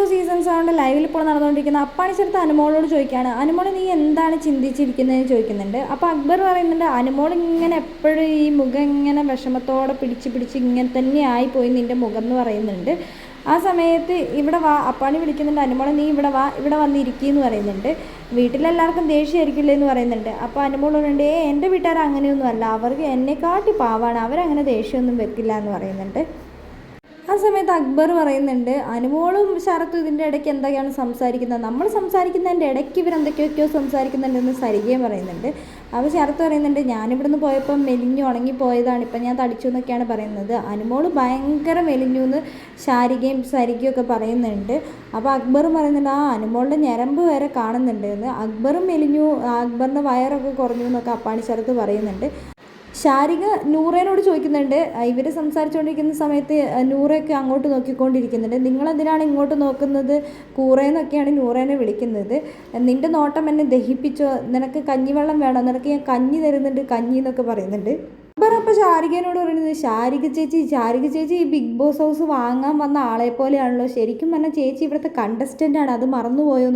Boss seasons ആണ് ലൈവിൽ ഇപ്പോൾ നടന്നുകൊണ്ടിരിക്കുന്നത് അപ്പാണിച്ചെടുത്ത് അനുമോളോട് ചോദിക്കുകയാണ് അനുമോൾ നീ എന്താണ് ചിന്തിച്ചിരിക്കുന്നതെന്ന് ചോദിക്കുന്നുണ്ട്. അപ്പോൾ അക്ബർ പറയുന്നുണ്ട് അനുമോൾ ഇങ്ങനെ എപ്പോഴും ഈ മുഖം ഇങ്ങനെ വിഷമത്തോടെ പിടിച്ച് പിടിച്ച് ഇങ്ങനെ തന്നെ ആയിപ്പോയി നിന്റെ മുഖം എന്ന് പറയുന്നുണ്ട്. ആ സമയത്ത് ഇവിടെ വാ അപ്പാണി വിളിക്കുന്നുണ്ട് അനുമോളെ നീ ഇവിടെ വാ ഇവിടെ വന്നിരിക്കുകയെന്ന് പറയുന്നുണ്ട്. വീട്ടിലെല്ലാവർക്കും ദേഷ്യമായിരിക്കില്ലേ എന്ന് പറയുന്നുണ്ട്. അപ്പോൾ അനുമോൾ പറയുന്നുണ്ട് ഏ എന്റെ വീട്ടുകാർ അങ്ങനെയൊന്നും അല്ല അവർക്ക് എന്നെക്കാട്ടി പാവാണ്. അവരങ്ങനെ ദേഷ്യമൊന്നും വെക്കില്ല എന്ന് പറയുന്നുണ്ട്. ആ സമയത്ത് അക്ബർ പറയുന്നുണ്ട് അനുമോളും ശരത്തും ഇതിന്റെ ഇടയ്ക്ക് എന്തൊക്കെയാണ് സംസാരിക്കുന്നത്? നമ്മൾ സംസാരിക്കുന്നതിന്റെ ഇടയ്ക്ക് ഇവർ എന്തൊക്കെയൊക്കെയോ സംസാരിക്കുന്നുണ്ടെന്ന് സരികയും പറയുന്നുണ്ട്. അപ്പോൾ ശരത്ത് പറയുന്നുണ്ട് ഞാനിവിടുന്ന് പോയപ്പോൾ മെലിഞ്ഞു ഉണങ്ങി പോയതാണ് ഇപ്പം ഞാൻ തടിച്ചു എന്നൊക്കെയാണ് പറയുന്നത്. അനുമോൾ ഭയങ്കര മെലിഞ്ഞു എന്ന് ശാരികയും സരികയും ഒക്കെ പറയുന്നുണ്ട്. അപ്പോൾ അക്ബർ പറയുന്നുണ്ട് ആ അനുമോളുടെ ഞരമ്പ് വരെ കാണുന്നുണ്ട് എന്ന്. അക്ബറും മെലിഞ്ഞു അക്ബറിന്റെ വയറൊക്കെ കുറഞ്ഞു എന്നൊക്കെ അപ്പാണി ശരത്ത് പറയുന്നുണ്ട്. ശാരിക നൂറേനോട് ചോദിക്കുന്നുണ്ട്. ഇവർ സംസാരിച്ചുകൊണ്ടിരിക്കുന്ന സമയത്ത് നൂറയൊക്കെ അങ്ങോട്ട് നോക്കിക്കൊണ്ടിരിക്കുന്നുണ്ട്. നിങ്ങൾ എന്തിനാണ് ഇങ്ങോട്ട് നോക്കുന്നത്? കൂറേന്നൊക്കെയാണ് നൂറേനെ വിളിക്കുന്നത്. നിന്റെ നോട്ടം എന്നെ ദഹിപ്പിച്ചോ? നിനക്ക് കഞ്ഞിവെള്ളം വേണോ? നിനക്ക് ഞാൻ കഞ്ഞി തരുന്നുണ്ട് കഞ്ഞി എന്നൊക്കെ പറയുന്നുണ്ട്. അക്ബർ അപ്പോൾ പറയുന്നത് ശാരിക ചേച്ചി ശാരിക ചേച്ചി ഈ ബിഗ് ബോസ് ഹൗസ് വാങ്ങാൻ വന്ന ആളെ പോലെയാണല്ലോ ശരിക്കും പറഞ്ഞാൽ ചേച്ചി ഇവിടുത്തെ കണ്ടസ്റ്റന്റ് ആണ്. അത് മറന്നുപോയോ